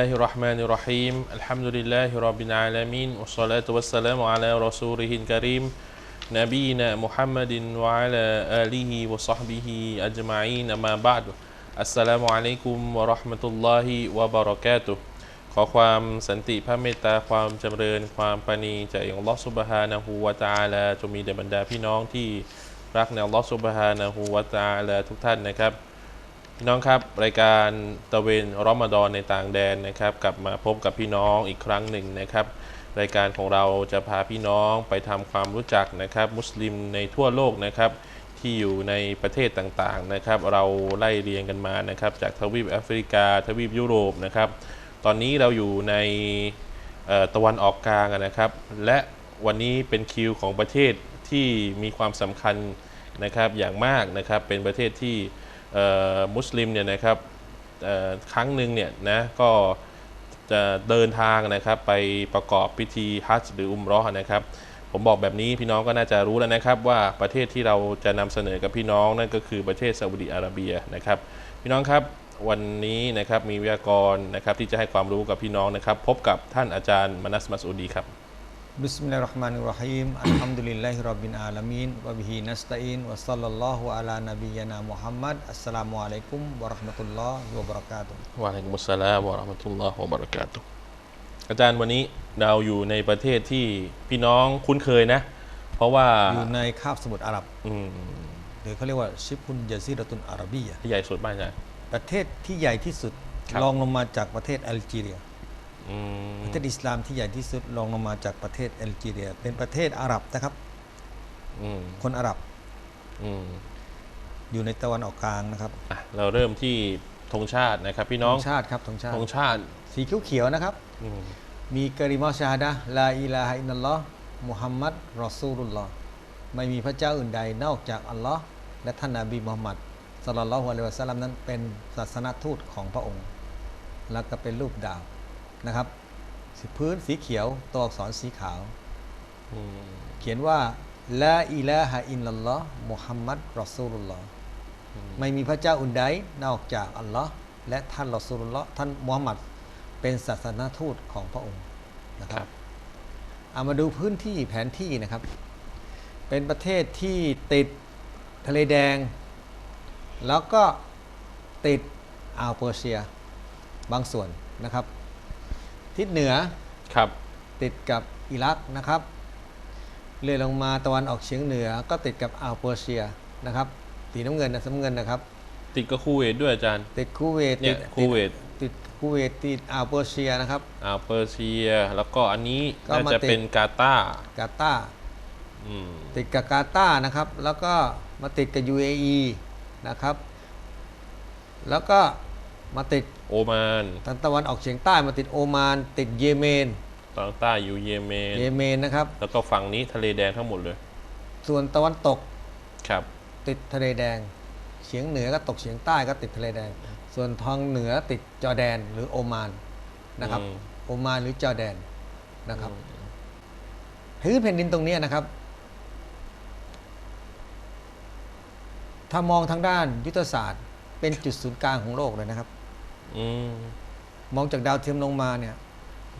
الله الرحمن الرحيم الحمد لله رب العالمين والصلاة والسلام على رسوله الكريم نبينا محمد وعلى آله وصحبه أجمعين أما بعد السلام عليكم ورحمة الله وبركاته ขอความสันติพระเมตตาความจำเริญความปรานีจากอัลลอฮฺสุบฮานะฮูวะตะอาลาจงมีแด่บรรดาพี่น้องที่รักในอัลลอฮฺสุบฮานะฮูวะตะอาลาทุกท่านนะครับ พี่น้องครับรายการตะเวนรอมฎอนในต่างแดนนะครับกลับมาพบกับพี่น้องอีกครั้งหนึ่งนะครับ รายการของเราจะพาพี่น้องไปทำความรู้จักนะครับ มุสลิมในทั่วโลกนะครับที่อยู่ในประเทศต่างๆนะครับ เราไล่เรียงกันมานะครับจากทวีปแอฟริกา ทวีปยุโรปนะครับ ตอนนี้เราอยู่ในตะวันออกกลางนะครับ และวันนี้เป็นคิวของประเทศที่มีความสำคัญนะครับอย่างมากนะครับเป็นประเทศที่ มุสลิมเนี่ยนะครับครั้งหนึ่งเนี่ยนะก็จะเดินทางนะครับไปประกอบพิธีฮัจญ์หรืออุมราะห์นะครับผมบอกแบบนี้พี่น้องก็น่าจะรู้แล้วนะครับ ว่าประเทศที่เราจะนำเสนอกับพี่น้องนั่นก็คือประเทศซาอุดิอาระเบียนะครับ พี่น้องครับวันนี้นะครับมีวิทยากรนะครับที่จะให้ความรู้กับพี่น้องนะครับ พบกับท่านอาจารย์มานัสมัสอูดีครับ بسم الله الرحمن الرحيم الحمد لله رب العالمين وبه نستعين وصلى الله على نبينا محمد السلام عليكم ورحمة الله وبركاته วะอะลัยกุมุสสลามวะเราะห์มะตุลลอฮ์วะบะเราะกาตุฮ์อาจารย์วันนี้เราอยู่ในประเทศที่พี่น้องคุ้นเคยนะ เพราะว่า อยู่ในคาบสมุทรอาหรับ อืม หรือเขาเรียกว่าชิบุนยาซีรตุนอาระบียะ ที่ใหญ่สุดบ้านอาจารย์ ประเทศที่ใหญ่ที่สุด ครับ รองลงมาจากประเทศแอลจีเรีย อืม ประเทศอิสลามที่ใหญ่ที่สุดรองลงมาจากประเทศแอลจีเรีย เป็นประเทศอาหรับนะครับอืมคนอาหรับอืมอยู่ในตะวันออกกลางนะครับอะเราเริ่มที่ธงชาตินะครับ พี่น้องธงชาติครับธงชาติธงชาติ สีเขียวๆนะครับอืมมีกะริมอชาฮาดะห์ลาอิลาฮะอิลลัลลอฮ์มุฮัมมัดรอซูลุลลอฮ์ไม่มีพระเจ้าอื่นใดนอกจากอัลลอฮ์และท่านนบีมุฮัมมัดศ็อลลัลลอฮุอะลัยฮิวะซัลลัมนั้นเป็นศาสนทูตของพระองค์ แล้วก็เป็นรูปดาว นะครับสีพื้นสีเขียวตัวอักษรสีขาวอืมเขียนว่าลาอิลาฮะอิลลัลลอฮ์มุฮัมมัดรอซูลุลลอฮ์ไม่มีพระเจ้าอื่นใดนอกจากอัลลอฮ์และท่านรอซูลุลลอฮ์ท่านมุฮัมมัดเป็นศาสนทูตของพระองค์นะคครัรับบเอามาดูพื้นที่แผนที่นะครับ เป็นประเทศที่ติดทะเลแดง แล้วก็ติดอ่าวเปอร์เซียบางส่วนนะครับ ทิศเหนือครับ ติดกับอิรักนะครับเลื่อยลงมาตะวันออกเฉียงเหนือ ก็ติดกับอ่าวเปอร์เซียนะครับสีน้ำเงินนะสำเงินนะครับ ติดกับคูเวตด้วยอาจารย์ ติดคูเวตเนี่ยติดคูเวตติดคูเวตติดอ่าวเปอร์เซียนะครับอ่าวเปอร์เซีย แล้วก็อันนี้ก็น่ามาจะติด เป็นกาตาร์กาตาร์อืมติดกับกาตาร์นะครับ แล้วก็มาติดกับ UAE นะครับ แล้วก็มาติด โอมานทางตะวันออกเฉียงใต้มาติดโอมาน ติดเยเมนตอนใต้อยู่เยเมน เยเมนนะครับ แล้วก็ฝั่งนี้ทะเลแดงทั้งหมดเลย ส่วนตะวันตกครับ ติดทะเลแดงเฉียงเหนือก็ตกเฉียงใต้ก็ติดทะเลแดง ส่วนทางเหนือติดจอร์แดนหรือโอมานนะครับ อืม โอมานหรือจอร์แดนนะครับพื้นแผ่นดินตรงเนี้ยนะครับ ถ้ามองทางด้านยุทธศาสตร์ เป็นจุดศูนย์กลางของโลกเลยนะครับอื มมองจากดาวเทียมลงมาเนี่ย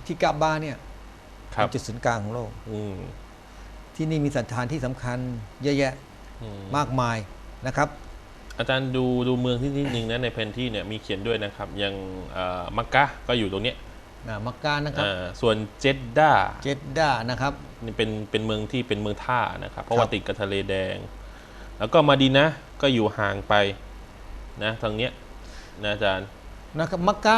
ที่กาบาเนี่ยครับเป็นจุดศูนย์กลางของโลกอืมที่นี่มีสถานที่สำคัญเยอะแยะอืมมากมายนะครับ อาจารย์ดูดูเมืองที่นิดนึงนะในแผนที่เนี่ยมีเขียนด้วยนะครับอย่างเอ่อมักกะก็อยู่ตรงเนี้ยอ่ามักกะนะครับอ่าส่วนเจดดาเจดดานะครับนี่เป็นเป็นเมืองที่เป็นเมืองท่านะครับ เพราะครับว่าติดกับทะเลแดง แล้วก็มาดีนะก็อยู่ห่างไปนะทางเนี้ยนะอาจารย์ นะครับมักกะ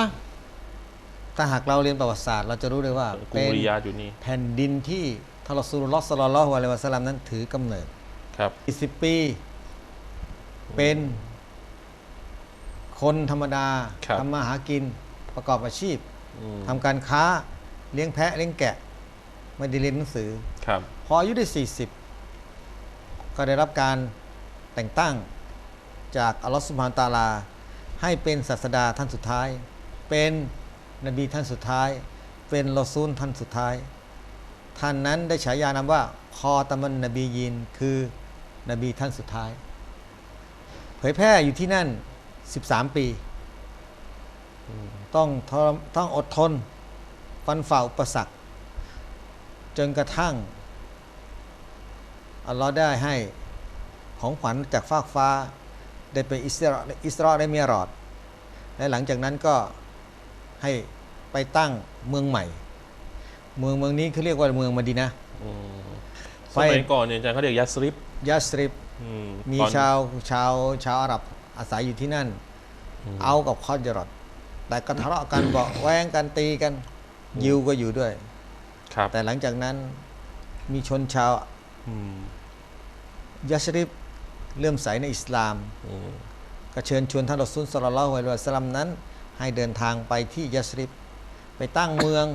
ถ้าหากเราเรียนประวัติศาสตร์ เราจะรู้เลยว่ากูเป็นริยาดอยู่นี่แผ่นดินที่ทารอซูลุลลอฮ์ศ็อลลัลลอฮุอะลัยฮิวะซัลลัมนั้นถือกำเนิด ครับ 40 ปี เป็นคนธรรมดาครับ ทำมาหากินประกอบอาชีพอืมทำการค้าเลี้ยงแพะเลี้ยงแกะ ไม่ได้เรียนหนังสือ ครับ พออายุได้ 40 ก็ได้รับการแต่งตั้งจากอัลลอฮฺสุบฮานตะอาลา ให้เป็นศาสดาท่านสุดท้าย เป็นนบีท่านสุดท้าย เป็นรอซูลท่านสุดท้าย ท่านนั้นได้ฉายานามว่าคอตมันนบียินคือนบีท่านสุดท้าย เผยแพร่อยู่ที่นั่น 13 ปี ต้องทรมต้องอดทน ฟันฝ่าอุปสรรคจนกระทั่งอัลลอฮ์ได้ให้ของขวัญจากฟากฟ้า ได้ไปอิสราอิสราได้มีรอด และหลังจากนั้นก็ให้ไปตั้งเมืองใหม่ เมืองเมืองนี้เขาเรียกว่าเมืองมะดีนะห์อืมสไปมัยก่อนเนี่ยอาจารย์เขาเรียกยัสริบยัสริบอืมมีตอนชาวชาวชาวอาหรับอาศัยอยู่ที่นั่นมเอากับคอจรอดแต่ก็ทะเลาะกันเบาะแว้งกันตีกัน ยิวก็อยู่ด้วย ครับ แต่หลังจากนั้นมีชนชาวอืมยัสริบ เลื่อมใสในอิสลามอืมก็เชิญชวนท่านรอซูลสลลัลลอฮุอะลัยฮิวะสัลลัมนั้น ให้เดินทางไปที่ยัสริบไปตั้งเมือง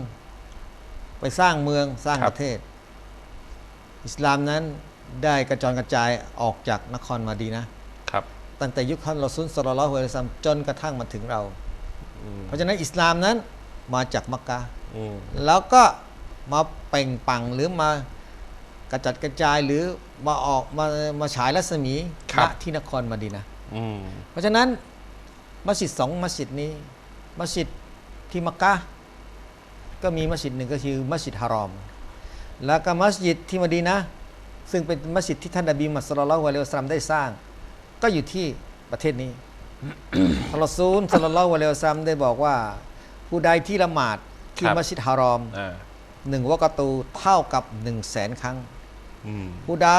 ไปสร้างเมืองสร้างประเทศ อิสลามนั้นได้กระจรกระจายออกจากนครมาดีนะห์ครับ ตั้งแต่ยุคท่านรอซูลสลลัลลอฮุอะลัยฮิวะสัลลัมจนกระทั่งมาถึงเราอืมเพราะฉะนั้นอิสลามนั้นมาจากมักกะฮ์อืมแล้วก็มาเปล่งปลังหรือมา กระจัดกระจายหรือมาออกมามาฉายรัศมีณที่นครมาดีนะห์อืม เพราะฉะนั้นมัสยิดสองมัสยิดนี้ มัสยิดที่มักกะฮ์ก็มีมัสยิดหนึ่งก็คือมัสยิดฮารอม แล้วก็มัสยิดที่มะดีนะห์ซึ่งเป็นมัสยิดที่ท่านนบีมุฮัมมัดสุลลัลลอฮุอะลัยฮิวะซัลลัมได้สร้าง ก็อยู่ที่ประเทศนี้ ท่านรอซูลสัลลัลลอฮุอะลัยฮิวะซัลลัมได้บอกว่า ผู้ใดที่ละหมาดที่มัสยิดฮารอมอ่าหนึ่งวะกะตูเท่ากับหนึ่งแสนครั้งอืม ผู้ใด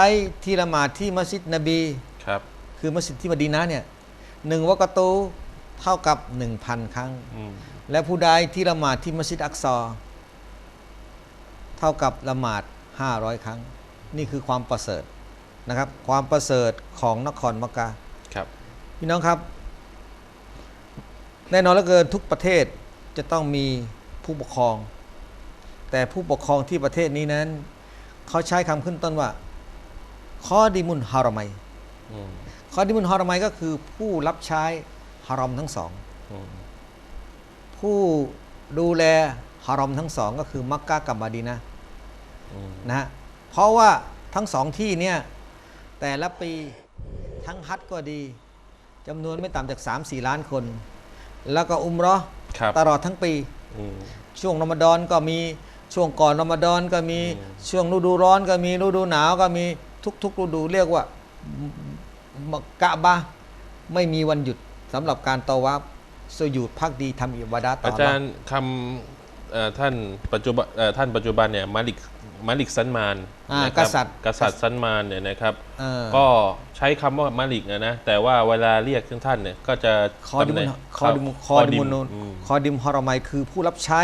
ที่ละหมาดที่มัสยิดนบีครับ คือมัสยิดที่มะดีนะห์เนี่ยหนึ่งวะกะตูเท่ากับหนึ่งพันครั้งอืมและผู้ใดที่ละหมาดที่มัสยิดอักซอเท่ากับละหมาด500ครั้ง นี่คือความประเสริฐนะครับ ความประเสริฐของนครมักกะฮ์ครับพี่น้องครับ แน่นอนเหลือเกินทุกประเทศจะต้องมีผู้ปกครอง แต่ผู้ปกครองที่ประเทศนี้นั้น เขาใช้คำขึ้นต้นว่าคอดิมุนฮารอมัยอืมคอดิมุนฮารอมัยก็คือผู้รับใช้ฮารอมทั้งสองอืมผู้ดูแลฮารอมทั้งสองก็คือมักกะกับมาดีนะห์อืมนะฮะเพราะว่าทั้งสองที่เนี่ยแต่ละปีทั้งฮัจญ์ก็ดีจำนวนไม่ต่ำจาก 3-4 ล้านคน แล้วก็อุมเรอครับตลอดทั้งปีอืมช่วงรอมฎอนก็มี ช่วงก่อนรอมฎอนก็มีอืมช่วงฤดูร้อนก็มีฤดูหนาวก็มีทุกๆฤดูเรียกว่ามกะบะห์ไม่มีวันหยุดสำหรับการตอวับสยุดพักดีทำอิบาดาตต่ออาอัลจาลอฮ์รย์คำเอ่อท่านปัจจุบันเอ่อท่านปัจจุบันเนี่ยมาลิกมาลิกซันมานอ่านะคกบษัตริย์กษัตริย์ซันมานเนี่ยนะครับเออก็ใช้คำว่ามาลิกนะนะแต่ว่าเวลาเรียกถึงท่านเนี่ยก็จะคอดิมุนตำแหน่งคอดิมุนคอดิมุนอืมคอดิมฮารอมัยคือผู้รับใช้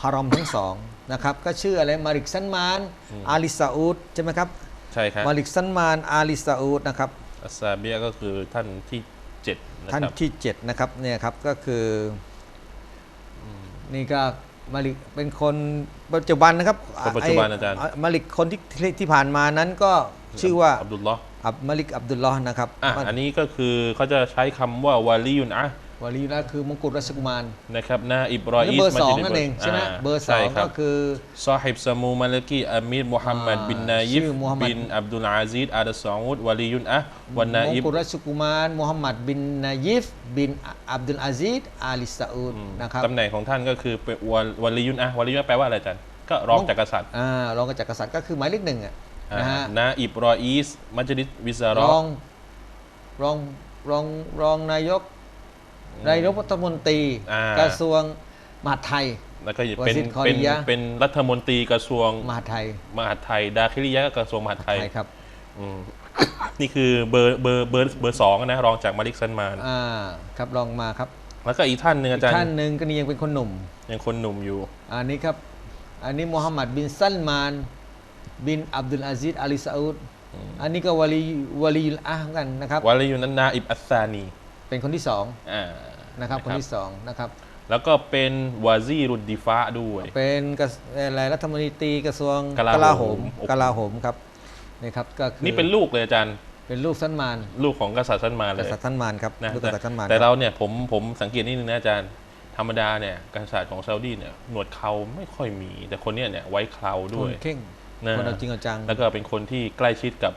ฮารอมทั้งสอง นะครับก็ชื่ออะไรมาริกซันมานอาลิซาอุดใช่ไหมครับใช่ครับมาริกซันมานอาลิซาอุดนะครับอัสซาเบียก็คือท่านที่เจ็ดนะท่านครับที่7นะครับเนี่ยครับก็คืออนี่ก็มาลิกเป็นคนปัจจุบันนะครับคนปัจจุบันไอาจารย์มาลิกคนที่ที่ที่ผ่านมานั้นก็ชื่อว่าอับดุลลอฮ์อับมาลิกอับดุลลอฮ์นะครับอะอันนี้ก็คือเขาจะใช้คำว่าวาลียุนอะห์ วาลีนะคือมงกุฎราชกุมารนะครับนาอิบรอและอีเบสอร์สองมัสยิดนั่นเองใช่ไหมเบอร์สใช่องครัก็บคือซอฮิบสมูมาลกีอามีรมุฮัมมัดอ่าบินนายิฟชื่อมูฮัมหมัดบินอับดุลอาซีดอาดะซออุดวาลียุนอะห์วันนามงอิบกุฎราชกุมารมูฮัมหมัดบินนายิฟบินอับดุลอาซีดอาลิซาอุดนะครับตำแหน่งของท่านก็คือเป็นวาวาลียุนอะห์วาลียุนอะห์แปลว่าอะไรอาจารย์ก็รองจากกษัตริย์อ่ารองจากกษัตริย์ก็คือหมายเลขหนึ่งอะอ่านะฮะนาอิบรออีสมัจลิสวิซารรอองรองรองรองนายก นายกรัฐมนตรีอ่ากระทรวงมหาดไทย แล้วก็เป็นวาซิดคอเป็นริยะเป็นรัฐมนตรีกระทรวงมหาดไทยมหาดไทย ดาคิริยะก็กระทรวงมหาดไทยไทยครับอืมนี่คือเบอร์เบอร์เบอร์เบอร์สองนะรองจากมาลิกซันมานอ่าครับลองมาครับ แล้วก็อีกท่านหนึ่งอีอากจารย์ท่านหนึ่งก็นี่ยังเป็นคนหนุ่ม ยังคนหนุ่มอยู่ อันนี้ครับ อันนี้มูฮัมหมัดบินซัลมาน บินอับดุลอาซิดอาลีซาอุดอันนี้ก็วาลีวาลีอุลอะห์เหมือนกันนะครับวาลียุนนาอิบอัสซานี เป็นคนที่สองอ่า นะครับ คนที่สองนะครับ แล้วก็เป็นวาซีรุดดิฟะด้วย เป็นกระอะไรรัฐมนตรีกระทรวงกลาลาโหโหมมกลาโหมครับนี่ครับก็คือนี่เป็นลูกเลยอาจารย์ เป็นลูกซันมาน ลูกของกษัตริย์ซันมานกเลยษัตริย์ท่านมานครับนะลูกกแต่ษัตริย์ท่านมานแต่ครับเราเนี่ยผมผมสังเกตนิดนึงนะอาจารย์ ธรรมดาเนี่ยกษัตริย์ของซาอุดีเนี่ยหนวดเขาไม่ค่อยมี แต่คนเนี้ยเนี่ยไว้เคราด้ควนยเข่งนะคนเอาจริงเอาจัง แล้วก็เป็นคนที่ใกล้ชิดกับ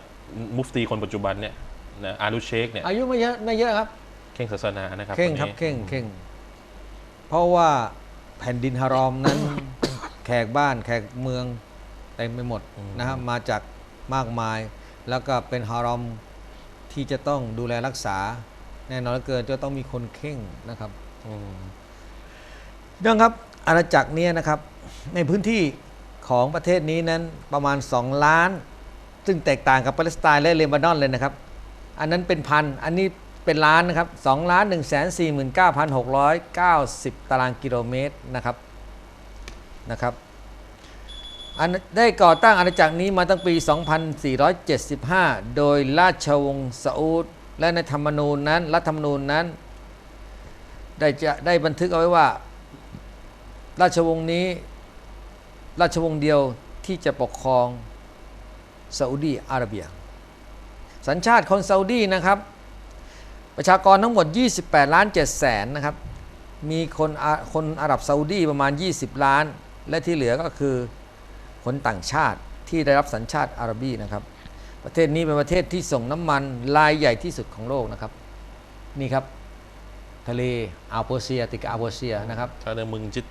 มุฟตีคนปัจจุบันเนี่ยนะอาลูเชคเนี่ยอายุไม่เยอะไม่เยอะครับ เข่งศาสนานะครับเข่งนนี้ครับเข่งเข่งเพราะว่าแผ่นดินฮารอมนั้น แขกบ้านแขกเมืองเต็มไปหมดอืมนะครับมาจากมากมาย แล้วก็เป็นฮารอมที่จะต้องดูแลรักษา แน่นอนเหลือเกินจะต้องมีคนเข่งนะครับอืมเรื่องครับอาณาจักรเนี้นะครับ ในพื้นที่ของประเทศนี้นั้นประมาณ 2 ล้าน ซึ่งแตกต่างกับปาเลสไตน์และเลบานอนเลยนะครับ อันนั้นเป็นพันอันนี้ เป็นล้านนะครับ2ล้าน1 4 9 6 9 0 ตารางกิโลเมตรนะครับนะครับอันได้ก่อตั้งอาณาจักรนี้มาตั้งปี 2475 โดยราชวงศ์ซาอุดและในธรรมนูญนั้น รัฐธรรมนูญนั้น ได้จะได้บันทึกเอาไว้ว่า ราชวงศ์นี้ ราชวงศ์เดียวที่จะปกครองซาอุดีอาระเบีย สัญชาติคนซาอุดีนะครับ ประชากรทั้งหมด 28 ล้าน7แสนนะครับ มีคนอาคนอาหรับซาอุดีประมาณ 20 ล้าน และที่เหลือก็คือคนต่างชาติที่ได้รับสัญชาติอาระบีนะครับ ประเทศนี้เป็นประเทศที่ส่งน้ำมันรายใหญ่ที่สุดของโลกนะครับ นี่ครับ ทะเลอ่าวเปอร์เซียติดกับอ่าวเปอร์เซียนะครับถ้าในเมึงจิต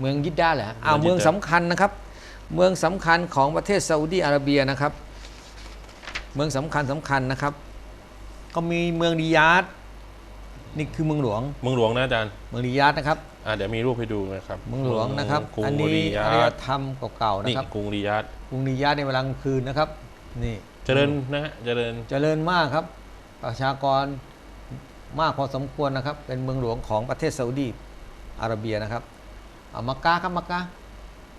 เมืองยิดดาห์แหละอ่าวเมืเมือองงยิดดาห์สำคัญนะครับ เมืองสำคัญของประเทศซาอุดีอาระเบียนะครับ เมืองสำคัญสำคัญนะครับ ก็มีเมืองริยาดนี่คือเมืองหลวง เมืองหลวงนะอาจารย์เมืองริยาดนะครับอ่าเดี๋ยวมีรูปให้ดูนะครับเมืองหลวงนะครับ กรุงอันนี้ริยาอารยดธรรมเก่าๆนี่นะครับกรุงริยาดกรุงริยาดในเวลากลางคืนนะครับ นี่เจริญนะฮะเจริญเจริญมากครับ ประชากรมากพอสมควรนะครับ เป็นเมืองหลวงของประเทศซาอุดีอาระเบียนะครับเอามักกะครับมักกะ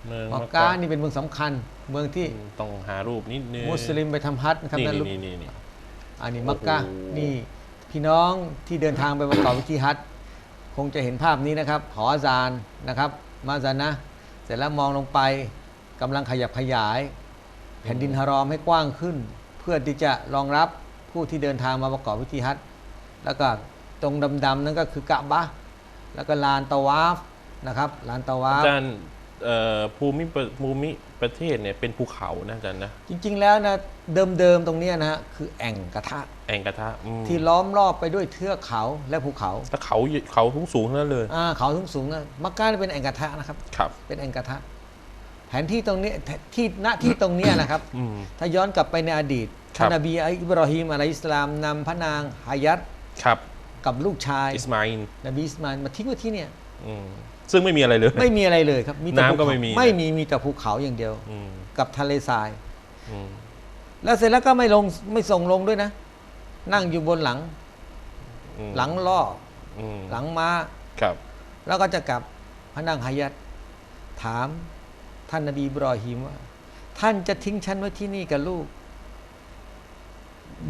เมืองมักกะนี่เป็นเมืองสำคัญ เมืองที่ต้องหารูปนิดนึงมุสลิมไปทำฮัจญ์นะครับนี่นั่นลูกนี่นี่นี่ อันนี้มักกะโอ้โห นี่พี่น้องที่เดินทางไปประกอบพิธีฮัจญ์คงจะเห็นภาพนี้นะครับ หออาซานนะครับมาซานนะ เสร็จแล้วมองลงไปกำลังขยับขยาย แผ่นดินฮารอมให้กว้างขึ้น เพื่อที่จะรองรับผู้ที่เดินทางมาประกอบพิธีฮัจญ์แล้วก็ตรงดำๆนั่นก็คือกะบะห์แล้วก็ลานตะวาฟนะครับลานตะวาอาฟ จารย์เอ่อ ภูมิประภูมิประเทศเนี่ยเป็นภูเขานะอาจารย์นะ จริง ๆ แล้วนะเดิมๆตรงเนี้ยนะฮะคือแอ่งกระทะ แอ่งกระทะอืมที่ล้อมรอบไปด้วยเทือกเขาและภูเขาแล้วเขาเขาสูงสูงๆทั้งนั้นเลยอ่าเขาสูงสูงๆนะมักกะนี่เป็นแอ่งกระทะนะครับ ครับ เป็นแอ่งกระทะ แผนที่ตรงนี้ที่ณที่ตรงเนี้ยนะครับ อืม ถ้าย้อนกลับไปในอดีตครัท่าบนนบีอิบรอฮิมอะลัยฮิสสลามนำพระนางฮายัตครับกับลูกชาย อิสมาอินนบีอิสมานมาทิ้งไว้ที่เนี่ย อืม ซึ่งไม่มีอะไรเลย ไม่มีอะไรเลยครับแต่น้ำภูก็เขาไม่มี ไม่มีมีแต่ภูเขาอย่างเดียว อืมกับทะเลทราย อืมแล้วเสร็จแล้วก็ไม่ลงไม่ส่งลงด้วยนะ นั่งอยู่บนหลัง อืมหลังล่ออืมหลังม้า ครับ แล้วก็จะกลับพระนางฮายัตถามท่านนบีอิบรอฮิมว่า ท่านจะทิ้งฉันไว้ที่นี่กับลูก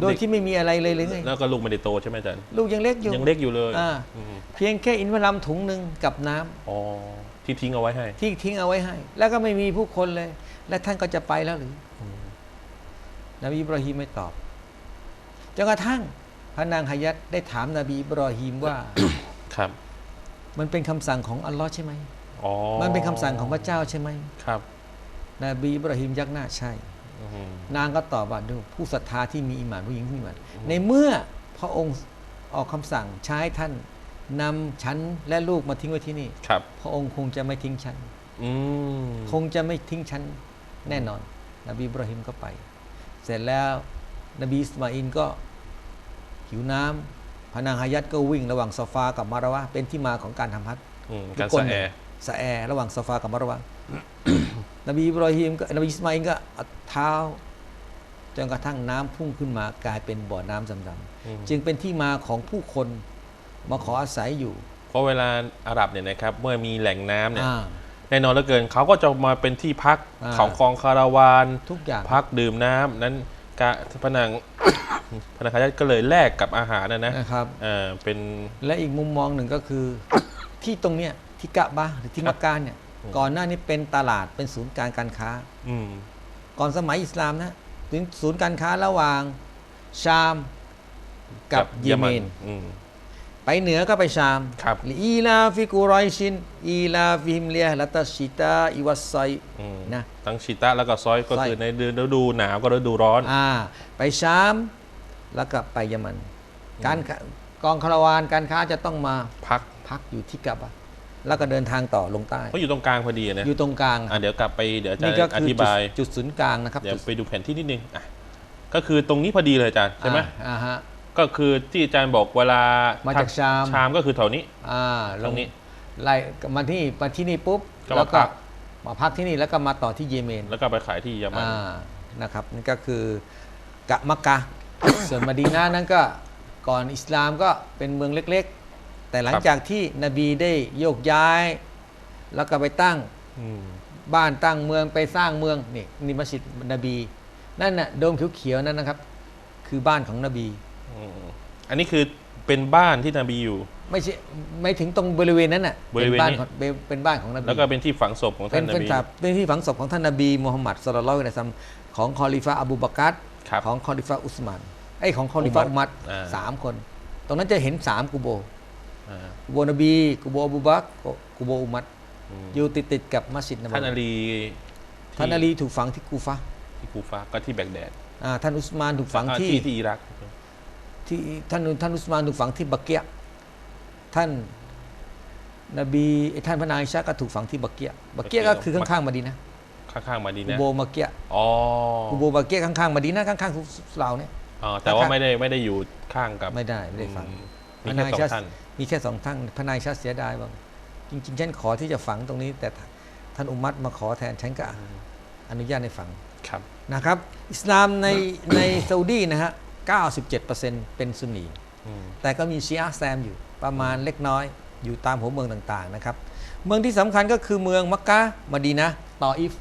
โดยที่ไม่มีอะไรเลยหรือไงแล้วก็ลูกไม่ได้โตใช่ไหมอาจารย์ลูกยังเล็กอยู่ยังเล็กอยู่เลยอ่าอืมเพียงแค่อินทผลัมถุงหนึ่งกับน้ำอ๋อที่ทิ้งเอาไว้ให้ ที่ทิ้งเอาไว้ให้ แล้วก็ไม่มีผู้คนเลย และท่านก็จะไปแล้วหรืออืมนบีอิบรอฮีมไม่ตอบจนกระทั่งพระนางฮายัตได้ถามนบีอิบรอฮีมว่า ครับมันเป็นคำสั่งของอัลลอฮ์ใช่ไหมอ๋อมันเป็นคำสั่งของพระเจ้าใช่ไหมครับ นบีอิบรอฮีมยักหน้าใช่อืม นางก็ตอบว่าดูผู้ศรัทธาที่มีอิหมานผู้หญิงที่มีอิหมานในเมื่อพระองค์ออกคำสั่งใช้ท่านนำฉันและลูกมาทิ้งไว้ที่นี่ครับ พระองค์คงจะไม่ทิ้งฉันอืมคงจะไม่ทิ้งฉันแน่นอน นบีอิบราฮิมก็ไป เสร็จแล้วนบีอิสมาอินก็หิวน้ำพระนางฮายัตก็วิ่งระหว่างซอฟากับมาราวะเป็นที่มาของการทำฮัจญ์อืมการทุสะแอสะแอร์ระหว่างซอฟากับมาราวะ นบีอิบราฮิมก็นบีอิสมาอินก็เอาเท้าจนกระทั่งน้ำพุ่งขึ้นมากลายเป็นบ่อน้ำดำอืมๆจึงเป็นที่มาของผู้คนมาขออาศัยอยู่ เพราะเวลาอาหรับเนี่ยนะครับเมื่อมีแหล่งน้ำเนี่ยอ่าแน่นอนเหลือเกินเขาก็จะมาเป็นที่พักอ่าของคลองคาราวานทุกอย่างพักดื่มน้ำนั้นกะพนังพนักงานก็เลยแลกกับอาหารนะนะนะครับเออเป็นและอีกมุมมองหนึ่งก็คือ ที่ตรงเนี้ยที่กะบะห์หรือที่ครับมักกะเนี่ยอืม ก่อนหน้านี้เป็นตลาดเป็นศูนย์การการค้าอืมก่อนสมัยอิสลามนะถึงศูนย์การค้าระหว่างชามกับเยเมนอืมไปเหนือก็ไปชามครับอีลาฟิกุรอยชิน อีลาฟิฮิมเลียลัตตชิตาอิวัสไซอืมนะทั้งชิตะแล้วก็ซอยก็ซอยคือในฤดูหนาวก็ฤดูร้อนอ่าไปชามแล้วก็ไปเยมัน การค้ากองคาราวานการค้าจะต้องมาพักพักอยู่ที่กะบะห์ แล้วก็เดินทางต่อลงใต้ก็อยู่ตรงกลางพอดีนะอยู่ตรงกลางอะเดี๋ยวกลับไปเดี๋ยวอาจารนี่ย์ก็อคือธิจุดบาย จุดศูนย์กลางนะครับเดี๋ยวจุดไปดูแผนที่นิดนึงอะก็คือตรงนี้พอดีเลยอาจารย์ใช่ไหมอ่าฮะ ก็คือที่อาจารย์บอกเวลามาจากชาม ชามก็คือแถวนี้ อ่าตรงนี้ไล่มาที่มาที่นี่ปุ๊บก็มาแล้วก็พักมาพักที่นี่แล้วก็มาต่อที่เยเมนแล้วก็ไปขายที่ยามันอ่านะครับนี่ก็คือกะมักกะ ส่วนมะดีนานั้นก็ก่อนอิสลามก็เป็นเมืองเล็กๆ แต่หลังจากที่นบีได้โยกย้าย แล้วก็ไปตั้งอืมบ้านตั้งเมืองไปสร้างเมืองนี่นี่มัสยิดนบี นั่นน่ะโดมเขียวๆนั่นนะครับ คือบ้านของนบีอืมอันนี้คือเป็นบ้านที่นบีอยู่ ไม่ใช่ไม่ถึงตรงบริเวณนั้นน่ะบริเวณเป็นบ้านนี้ของเป็นเป็นบ้านของนบีแล้วก็เป็นที่ฝังศพของเป็ท่านนนเป็นบีสถาเป็นที่ฝังศพของท่านนบีมูฮัมมัดสุลลัลลอฮุอะลัยฮิวะซัลลัมของคอลิฟะอบูบักรัตครับของคอลิฟะอุสมานไอยของคอลิฟะอุอุมัมัดดอ่าสามคน ตรงนั้นจะเห็นสามกุโบอ่า กุโบนบี กุโบอบูบักรกุโบอุมัดอืมอยู่ติดติดๆกับมัสยิดนบีท่านอาลีที่ท่านอาลีถูกฝังที่กูฟะห์ที่คูฟาก็ที่แบกแดดอ่าท่านอุสมานถูกฝังอ่าที่ที่ที่อิรักที่ท่านท่านอุสมานถูกฝังที่บักเกียะท่านนบีไอ้ท่านพระนายชาก็ถูกฝังที่บักเกียะบักเกียะก็คือข้างๆมาดีนะข้างๆมาดีกุนะโบมาเกียะอ๋อกุโบบักเกียะข้างๆมาดีนะข้างๆทุกเราเนี่ยอ๋อแต่ว่าไม่ได้ไม่ได้อยู่ข้างกับไม่ได้ไม่ได้ฝังอืม พมีระแค่นายสอชางท่านมีแค่สองท่านพระนายชาเสียดายบ้างจริงๆฉันขอที่จะฝังตรงนี้ แต่ท่านอุมัตมาขอแทนฉันก็อนุญาตให้ฝังครับนะครับ อิสลามในในซาอุดีนะฮะ 97%เป็นซุนนีอืมแต่ก็มีชีอะห์แซมอยู่ประมาณเล็กน้อย อยู่ตามหัวเมืองต่างๆนะครับ เมืองที่สำคัญก็คือเมืองมักกะมะดีนะห์ตออิฟ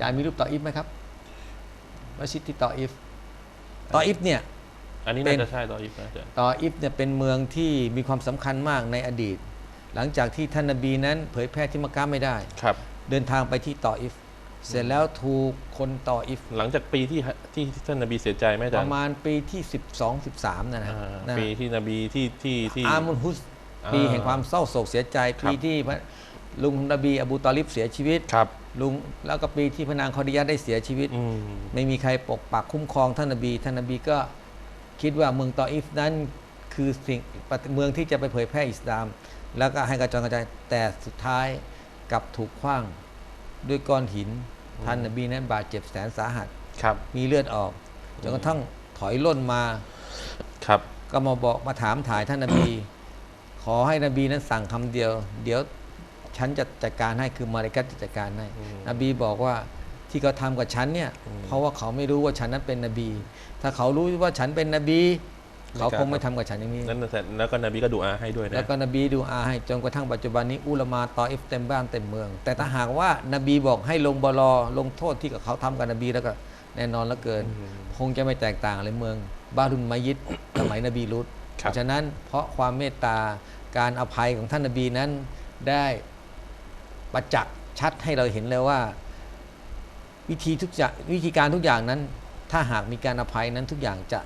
จายมีรูปตออิฟไหมครับมัสยิดที่ตออิฟตออิฟเนี่ย อันนี้เป็น่านจะใช่ต่ออีกนะอาจารย์ตออิฟเนี่ยเป็นเมืองที่มีความสำคัญมากในอดีต หลังจากที่ท่านนบีนั้น เผยแพร่ที่มักกะไม่ได้ครับเดินทางไปที่ตออิฟ เสร็จแล้วถูกคนตออิฟ หลังจากปีที่ที่ท่านนบีเสียใจไหมอาปจารระย์มาณปีที่ 12 13นะนะอ่านะปีที่นบีที่ที่ที่อามุลฮุสอ่าปีแห่งความเศร้าโศกเสียใจครับปีที่พระลุงนบีอบูตอลิบเสียชีวิตครับลุงแล้วก็ปีที่พระนางคอดิยะห์ได้เสียชีวิตอืมไม่มีใครปกปักคุ้มครองท่านนบีท่านนบีก็ คิดว่าเมืองตออิฟนั้นคือสิ่งเมืองที่จะไปเผยแพร่อิสลาม แล้วก็ให้กระจายกระจายแต่สุดท้ายกลับถูกขว้างด้วยก้อนหินท่านนบีนั้นบาดเจ็บแสนสาหัสครับมีเลือดออกจนกระทั่งถอยล่นมาครับ ก็มาบอกมาถามถ่ายท่านนบี ขอให้นบีนั้นสั่งคำเดียว เดี๋ยวฉันจะจัดการให้คือมาริกัตจะจัดการให้อืมนบีบอกว่าที่เขาทำกับฉันเนี่ยอืมเพราะว่าเขาไม่รู้ว่าฉันนั้นเป็นนบี ถ้าเขารู้ว่าฉันเป็นนบีไม่เขากล้าคงไม่ทำกับฉันอย่างนี้นั่นแต่แล้วก็นบีก็ดูอาให้ด้วยนะแล้วก็นบีดูอาให้จนกระทั่งปัจจุบันนี้ อุลามาตออิฟเต็มบ้านเต็มเมือง แต่ถ้าหากว่านบีบอกให้ลงบลอลงโทษที่กับเขาทำกับนบีแล้วก็แน่นอนเหลือเกินอืมคงจะไม่แตกต่างอะไรเมือง บารุนมายิดสมัยนบีรุตคเพรับราะฉะนั้นเพราะความเมตตาการอภัยของท่านนบีนั้นได้ประจักษ์ชัดให้เราเห็นเลยว่า วิธีทุกอย่างวิธีการทุกอย่างนั้น ถ้าหากมีการอภัยนั้นทุกอย่างจะ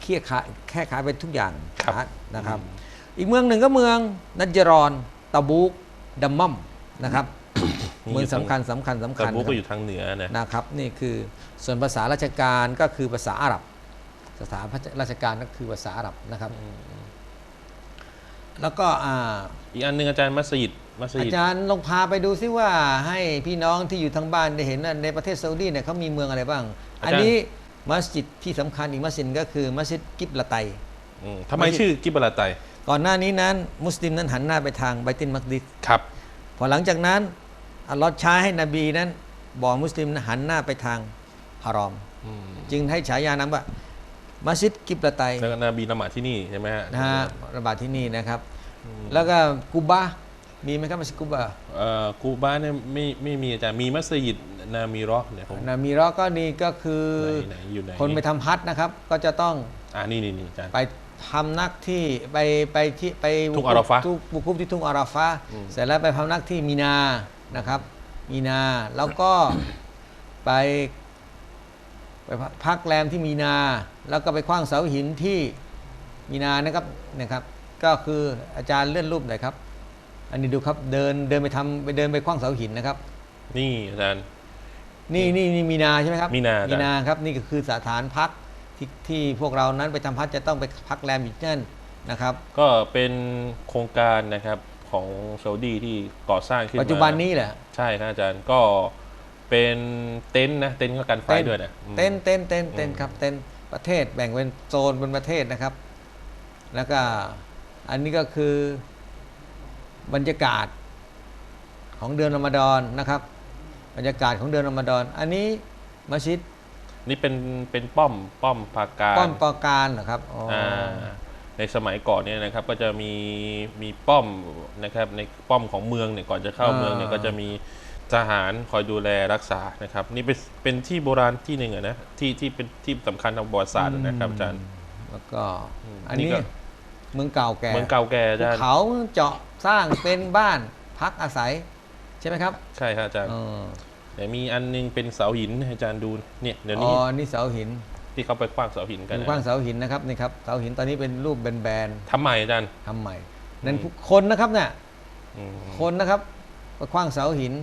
เคลี่ยร์คลายแค่ขายไปทุกอย่างครับนะครับอืมอีกเมืองหนึ่งก็เมืองนัจรอนตะบุกดัมมัมนะครับนี่เมืองยู่สำทาคัญสำคัญสำตะคัญบูคก็รับอยู่ทางเหนือนะนะครับ นี่คือส่วนภาษาราชการก็คือภาษาอาหรับภาษาราชการก็คือภาษาอาหรับนะครับ แล้วก็อ่าอีกอันหนึงอาจารย์มัสยิด มัสอายิดจารย์ลองพาไปดูซิว่าให้พี่น้องที่อยู่ทางบ้านได้เห็นว่าในประเทศซาอุดีเนี่ยเขามีเมืองอะไรบ้าง อันนี้มัสยิดที่สำคัญอีกมัสยิดก็คือมัสยิดกิบละไตอืมทำไมชื่อกิบลาไต ก่อนหน้านี้นั้น มุสลิมนั้นหันหน้าไปทางไบตินมักดิสครับพอหลังจากนั้นอัลลอฮ์ใช้ให้นบีนั้น บอกมุสลิมหันหน้าไปทางฮารอมอืมจึงให้ฉายานามว่ามัสยิดกิบละไตแล้วก็นบีละหมาดที่นี่ใช่ไหมฮะนะฮะระบาดที่นี่นะครับ แล้วก็กูบา มีไหมครับมัสยิดกูบาเอ่อกูบ้านเนี่ยไม่ไม่มีอาจารย์มีมัสยิดนามีรอเนี่ยผมนะมีรอก็นี่ก็คือไหนไหนอยู่ไหน คนไปทำฮัจญ์นะครับ ก็จะต้องอ่านี่นี่นี่อาจารย์ ไปทำนักที่ไปไปที่ไปทุ่งอาราฟะห์ ทุกบุกุบที่ทุ่งอาราฟะห์อืมเสร็จแล้วไปพำนักที่มีนานะครับ มีนาแล้วก็ไปไปพักแรมที่มีนา แล้วก็ไปคว้างเสาหินที่มีนานะครับนะครับ ก็คืออาจารย์เลื่อนรูปหน่อยครับ อันนี้ดูครับเดินเดินไปทำไปเดินไปคว้างเสาหินนะครับ นี่อาจารย์ นี่นี่นี่มีนาใช่ไหมครับมีนามีนาครับนี่ก็คือสถานพักที่ที่พวกเรานั้นไปทำพักจะต้องไปพักแรมอยู่ที่นั่นนะครับ ก็เป็นโครงการนะครับของซาอุดีที่ก่อสร้างขึ้นมาปัจจุบันนี้แหละใช่ครับอาจารย์ก็เป็นเต็นท์นะเต็นท์ก็กันไฟด้วยนะอืมเต้นเต้นเต้นเต้นอืมครับเต้นประเทศแบ่งเป็นโซนเป็นประเทศนะครับ แล้วก็อันนี้ก็คือ บรรยากาศของเดือนรอมฎอนนะครับ บรรยากาศของเดือนรอมฎอนอันนี้มัสยิดนี่เป็นเป็นป้อมป้อมปราการป้อมปราการเหรอครับอ๋อออ่าในสมัยก่อนเนี่ยนะครับก็จะมีมีป้อมนะครับในป้อมของเมืองเนี่ยก่อนจะเข้าเมืองเนี่ยก็จะมีทหารคอยดูแลรักษานะครับ นี่เป็นเป็นที่โบราณที่หนึ่งอะนะที่ที่เป็นที่สำคัญทางประวัติศาสตร์นะครับอาจารย์แล้วก็อืมอันนี่นี้ก็เมืองเก่าแก่เมืองเก่าแก่อาจารย์เขาเจาะ สร้างเป็นบ้านพักอาศัย ใช่ไหมครับใช่ครับอาจารย์อ๋อแต่มีอันนึงเป็นเสาหินให้อาจารย์ดูเนี่ยเดี๋ยวอ๋นี้อนี่เสาหินที่เขาไปคว้างเสาหินกันเป็นนะกว้างเสาหินนะครับนี่ครับเสาหินตอนนี้เป็นรูปแบนทำใหม่อาจารย์ๆทำใหม่นั่นอืมคนนะครับเนี่ยอืมคนนะครับไปคว้างเสาหิน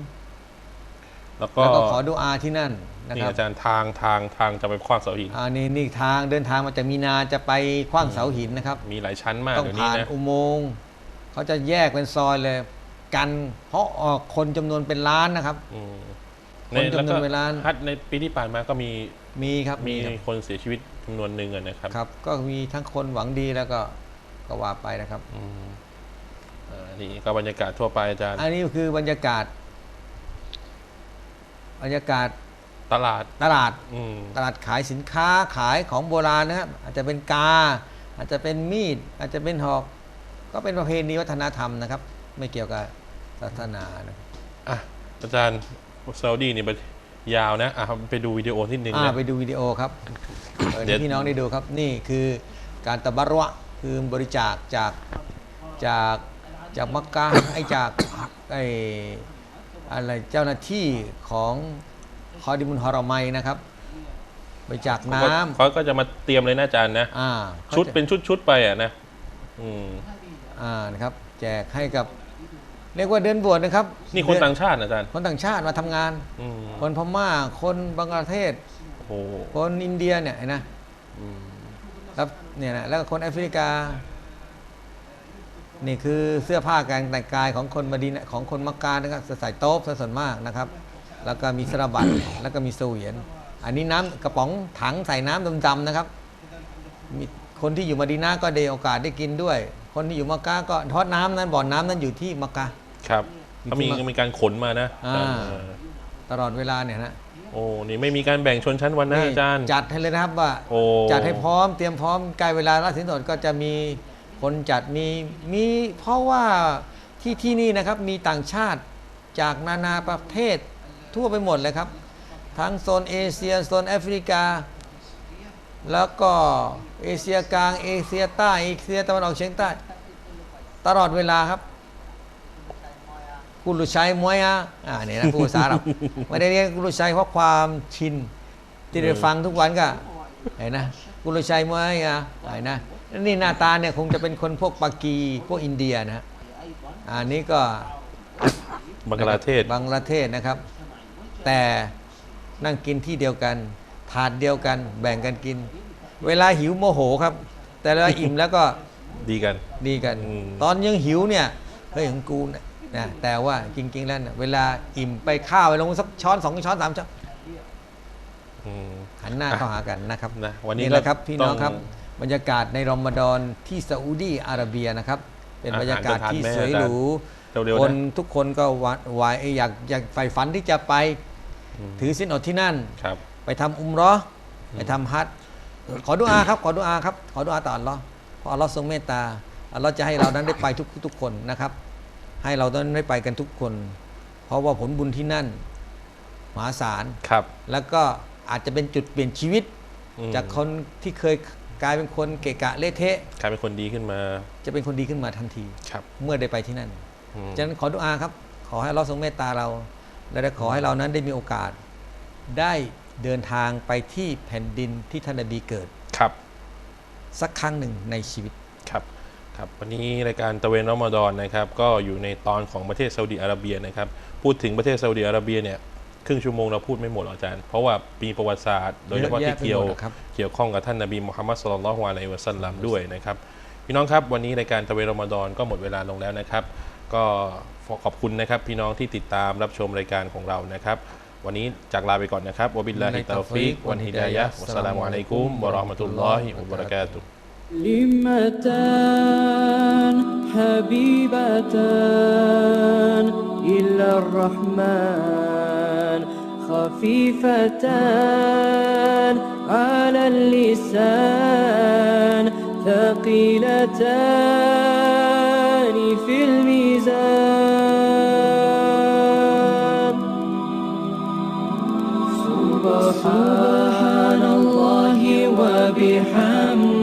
แล้วก็แล้วก็ขอดูอาที่นั่นนะนี่ครับ อาจารย์ทางทางทางจะไปคว้างเสาหินอ่านี่นี่ทางเดินทางมาจากมีนาจะไปคว้างเสาหินนะครับ มีหลายชั้นมากต้องเดี๋ยวนี้ผ่านนะอุโมงค์ เขาจะแยกเป็นซอยเลย กันเพราะออกคนจำนวนเป็นล้านนะครับ อืมคนจำนวนแล้วก็เวลาฮัทในปีที่ผ่านมาก็มีมีครับมีครับคนเสียชีวิตจำนวนหนึ่งอะนะครับครับ ก็มีทั้งคนหวังดีแล้วก็ก็ว่าไปนะครับ อืมอ่านี่ก็บรรยากาศทั่วไปอาจารย์อันนี้คือบรรยากาศ บรรยากาศตลาด ตลาด อืม ตลาดขายสินค้าขายของโบราณนะครับอาจจะเป็นกา อาจจะเป็นมีด อาจจะเป็นหอก ก็เป็นประเพณีวัฒนธรรมนะครับ ไม่เกี่ยวกับศาสนานะครับอะอาจารย์ซาอุดีนี่มันยาวนะอะไปดูวิดีโอที่หนึ่งอ่านะไปดูวิดีโอครับเออเดี๋ยวให้พี่น้องได้ดูครับนี่คือการตะบารวะคือบริจาคจากจากจากมักกะไอจากไออะไรเจ้าหน้าที่ของคอดิมุลฮารอมัยนะครับบริจาคน้ำเขาก็จะมาเตรียมเลยนะอาจารย์นะอ่าชุดขาจะเป็นชุดชุดๆไปอะนะอืม อ่านะครับแจกให้กับ เรียกว่าเดินบวชนะครับนี่คนเดิต่างชาตินะอาจารย์คนต่างชาติมาทำงาน อืมคนพม่า คนบังกลาเทศ โอ้โหคนอินเดียเนี่ยเห็นนะอืมครับเนี่ยนะแล้วก็คนแอฟริกา นี่คือเสื้อผ้าการแต่งกายของคนมาดีนะของคนมักกะนะครับใส่โต๊ะซะส่วนมากนะครับ แล้วก็มีสระบัด แล้วก็มีเสวียน อันนี้น้ำกระป๋องถังใส่น้ำดำๆนะครับมีคนที่อยู่มาดีนาก็ได้โอกาสได้กินด้วย คนที่อยู่มักกะก็ทอดน้ำนั้นบ่อน้ำนั้นอยู่ที่มักกะครับอยู่เขามีที่มามีการขนมานะอ่าอาจารย์เออตลอดเวลาเนี่ยนะโอ้นี่ไม่มีการแบ่งชนชั้นวันนะอาจารย์ จัดให้เลยนะครับว่าโอ้จัดให้พร้อมเตรียมพร้อมใกล้เวลาราชสินสดก็จะมีคนจัดมีมีเพราะว่าที่ที่นี่นะครับมีต่างชาติจากนานาประเทศทั่วไปหมดเลยครับ ทั้งโซนเอเชียโซนแอฟริกา แล้วก็เอเชียกลางเอเชียใต้เอเชียตะวันออกเฉียงใต้ ตลอดเวลาครับกุลุชัยมวยอะอ่าเนี่ยนะผู้ภาษาอาหรับไม่ได้เรียนกุลุชัยเพราะความชินที่ได้ฟังทุกวันก็เห็นนะกุลชัยมวยอะเห็นนะนี่หน้าตาเนี่ยคงจะเป็นคนพวกปากีพวกอินเดียนะฮะอันนี้ก็บังกลาเทศบังกลาเทศนะครับ แต่นั่งกินที่เดียวกัน ถาดเดียวกัน แบ่งกันกิน เวลาหิวโมโหครับ แต่เวลาอิ่มแล้วก็ ดีกัน ดีกัน อืม ตอนยังหิวเนี่ยเฮ้ยของกูเนี่ยนะแต่ว่าจริง ๆ แล้วเนี่ยเวลาอิ่มไปข้าวไปลงสักช้อนสองช้อนสามช้อนอืม หันหน้าเข้าหากันนะครับนะวันนี้นี่แหละครับเราพี่น้องต้องครับบรรยากาศในรอมฎอนที่ซาอุดีอาระเบียนะครับ เป็นอาหารบรรยากาศจะทานที่ไหมสวยอาจารย์หรูเร็วๆคนนะทุกคนก็หวานหวายอยากอยากใฝ่ฝันที่จะไปอืมถือสินอดที่นั่น ครับ ไปทำอุมเรอห์ไปทำฮัจญ์ขอดุอาครับ ขอดุอาครับ ขอดุอาต่ออัลลอฮ์เพ ราะอัลลอฮ์ทรงเมตตาอัลลอฮ์จะให้เรานั้นได้ไปทุกทุกคนนะครับ ให้เรานั้นได้ไปกันทุกคน เพราะว่าผลบุญที่นั่นมหาศาลครับ แล้วก็อาจจะเป็นจุดเปลี่ยนชีวิตอืมจากคนที่เคยกลายเป็นคนเกะกะเละเทะใครเป็นคนดีขึ้นมา จะเป็นคนดีขึ้นมาทันทีครับ เมื่อได้ไปที่นั่นอืมฉะนั้นขอดุอาครับ ขอให้อัลเราะห์ทรงเมตตาเรา และได้ขอให้เรานั้นได้มีโอกาส ได้เดินทางไปที่แผ่นดินที่ท่านนบีเกิดครับ สักครั้งหนึ่งในชีวิตครับครับวันนี้รายการตะเวนรอมฎอนนะครับก็อยู่ในตอนของประเทศซาอุดิอาระเบียนะครับพูดถึงประเทศซาอุดิอาระเบียเนี่ยครึ่งชั่วโมงเราพูดไม่หมดหรอกอาจารย์ เพราะว่ามีประวัติศาสตร์โดยเฉพาะที่เกี่ยวเยอะแยะไปหมดอะครับเกี่ยวข้องกับท่านนบีมุฮัมมัดสุลลัลลอฮุอะลัยฮิวะสัลลัมด้วยนะครับพี่น้องครับวันนี้รายการตะเวนรอมฎอนก็หมดเวลาลงแล้วนะครับ ก็ขอบคุณนะครับพี่น้องที่ติดตามรับชมรายการของเรานะครับ วันนี้จากลาไปก่อนนะครับวะบิลลาฮิตตาฟิกวันฮิดายะฮ์วัสสลามุอะลัยกุมวะเราะห์มะตุลลอฮิวะบะเราะกาตุฮ์ لمتان حبيبتان إلى الرحمن خفيفتان على اللسان ثقيلتان في الميزان سبحان الله وبحمده.